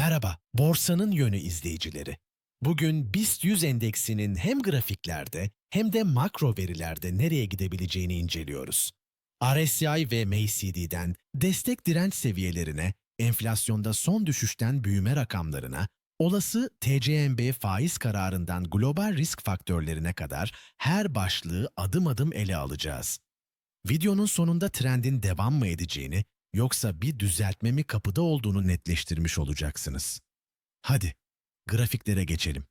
Merhaba, Borsanın Yönü izleyicileri. Bugün BIST 100 endeksinin hem grafiklerde hem de makro verilerde nereye gidebileceğini inceliyoruz. RSI ve MACD'den destek direnç seviyelerine, enflasyonda son düşüşten büyüme rakamlarına, olası TCMB faiz kararından global risk faktörlerine kadar her başlığı adım adım ele alacağız. Videonun sonunda trendin devam mı edeceğini yoksa bir düzeltme mi kapıda olduğunu netleştirmiş olacaksınız. Hadi grafiklere geçelim.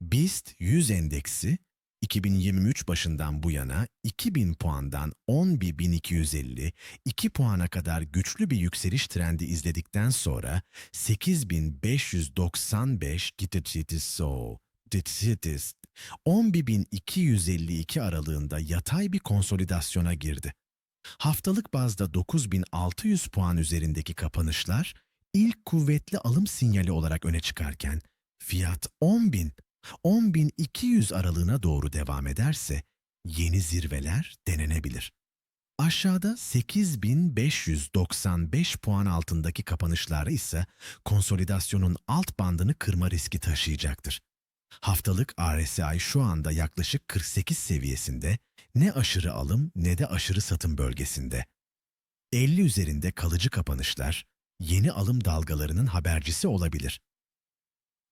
BIST 100 endeksi 2023 başından bu yana 2000 puandan 10.250, 2 puana kadar güçlü bir yükseliş trendi izledikten sonra 8595 gittitis so gittitis 11.252 aralığında yatay bir konsolidasyona girdi. Haftalık bazda 9600 puan üzerindeki kapanışlar ilk kuvvetli alım sinyali olarak öne çıkarken fiyat 10.000 10.200 aralığına doğru devam ederse yeni zirveler denenebilir. Aşağıda 8595 puan altındaki kapanışları ise konsolidasyonun alt bandını kırma riski taşıyacaktır. Haftalık RSI şu anda yaklaşık 48 seviyesinde, ne aşırı alım ne de aşırı satım bölgesinde. 50 üzerinde kalıcı kapanışlar, yeni alım dalgalarının habercisi olabilir.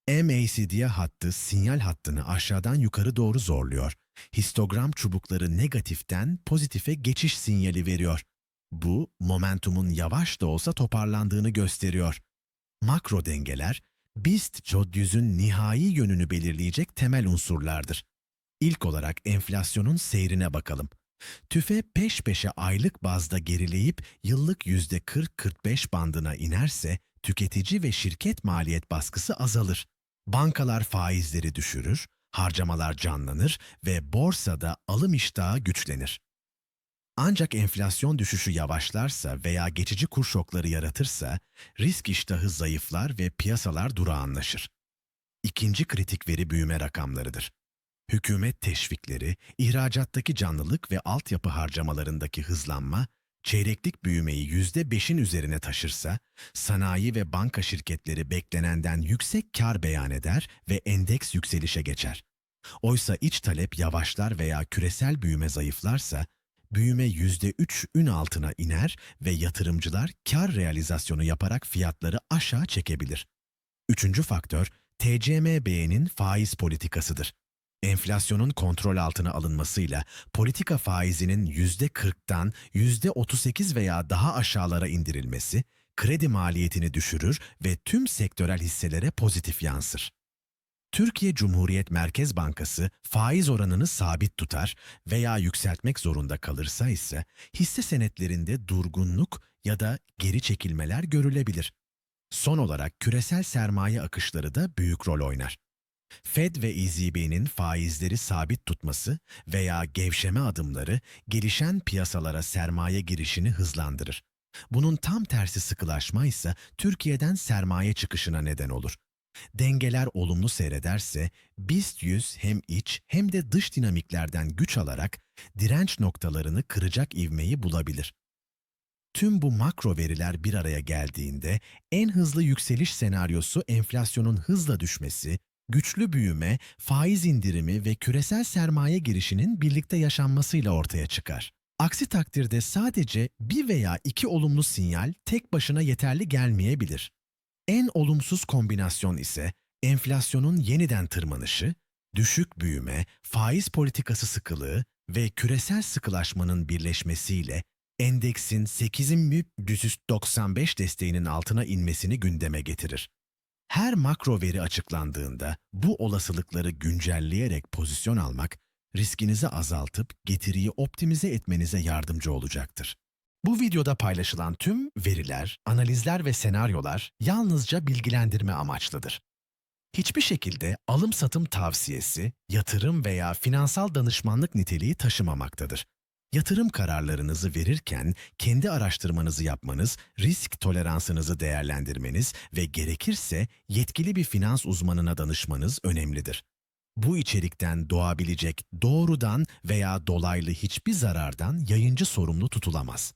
MACD hattı sinyal hattını aşağıdan yukarı doğru zorluyor. Histogram çubukları negatiften pozitife geçiş sinyali veriyor. Bu, momentumun yavaş da olsa toparlandığını gösteriyor. Makro dengeler, BIST 100'ün nihai yönünü belirleyecek temel unsurlardır. İlk olarak enflasyonun seyrine bakalım. TÜFE peş peşe aylık bazda gerileyip yıllık %40-45 bandına inerse tüketici ve şirket maliyet baskısı azalır. Bankalar faizleri düşürür, harcamalar canlanır ve borsada alım iştahı güçlenir. Ancak enflasyon düşüşü yavaşlarsa veya geçici kur şokları yaratırsa risk iştahı zayıflar ve piyasalar durağanlaşır. İkinci kritik veri büyüme rakamlarıdır. Hükümet teşvikleri, ihracattaki canlılık ve altyapı harcamalarındaki hızlanma, çeyreklik büyümeyi %5'in üzerine taşırsa, sanayi ve banka şirketleri beklenenden yüksek kar beyan eder ve endeks yükselişe geçer. Oysa iç talep yavaşlar veya küresel büyüme zayıflarsa, büyüme %3'ün altına iner ve yatırımcılar kar realizasyonu yaparak fiyatları aşağı çekebilir. Üçüncü faktör, TCMB'nin faiz politikasıdır. Enflasyonun kontrol altına alınmasıyla politika faizinin %40'tan %38 veya daha aşağılara indirilmesi, kredi maliyetini düşürür ve tüm sektörel hisselere pozitif yansır. Türkiye Cumhuriyet Merkez Bankası faiz oranını sabit tutar veya yükseltmek zorunda kalırsa ise hisse senetlerinde durgunluk ya da geri çekilmeler görülebilir. Son olarak küresel sermaye akışları da büyük rol oynar. Fed ve ECB'nin faizleri sabit tutması veya gevşeme adımları gelişen piyasalara sermaye girişini hızlandırır. Bunun tam tersi sıkılaşma ise Türkiye'den sermaye çıkışına neden olur. Dengeler olumlu seyrederse BIST 100 hem iç hem de dış dinamiklerden güç alarak direnç noktalarını kıracak ivmeyi bulabilir. Tüm bu makro veriler bir araya geldiğinde en hızlı yükseliş senaryosu enflasyonun hızla düşmesi, güçlü büyüme, faiz indirimi ve küresel sermaye girişinin birlikte yaşanmasıyla ortaya çıkar. Aksi takdirde sadece bir veya iki olumlu sinyal tek başına yeterli gelmeyebilir. En olumsuz kombinasyon ise enflasyonun yeniden tırmanışı, düşük büyüme, faiz politikası sıkılığı ve küresel sıkılaşmanın birleşmesiyle endeksin 8.195 desteğinin altına inmesini gündeme getirir. Her makro veri açıklandığında bu olasılıkları güncelleyerek pozisyon almak, riskinizi azaltıp getiriyi optimize etmenize yardımcı olacaktır. Bu videoda paylaşılan tüm veriler, analizler ve senaryolar yalnızca bilgilendirme amaçlıdır. Hiçbir şekilde alım-satım tavsiyesi, yatırım veya finansal danışmanlık niteliği taşımamaktadır. Yatırım kararlarınızı verirken kendi araştırmanızı yapmanız, risk toleransınızı değerlendirmeniz ve gerekirse yetkili bir finans uzmanına danışmanız önemlidir. Bu içerikten doğabilecek doğrudan veya dolaylı hiçbir zarardan yayıncı sorumlu tutulamaz.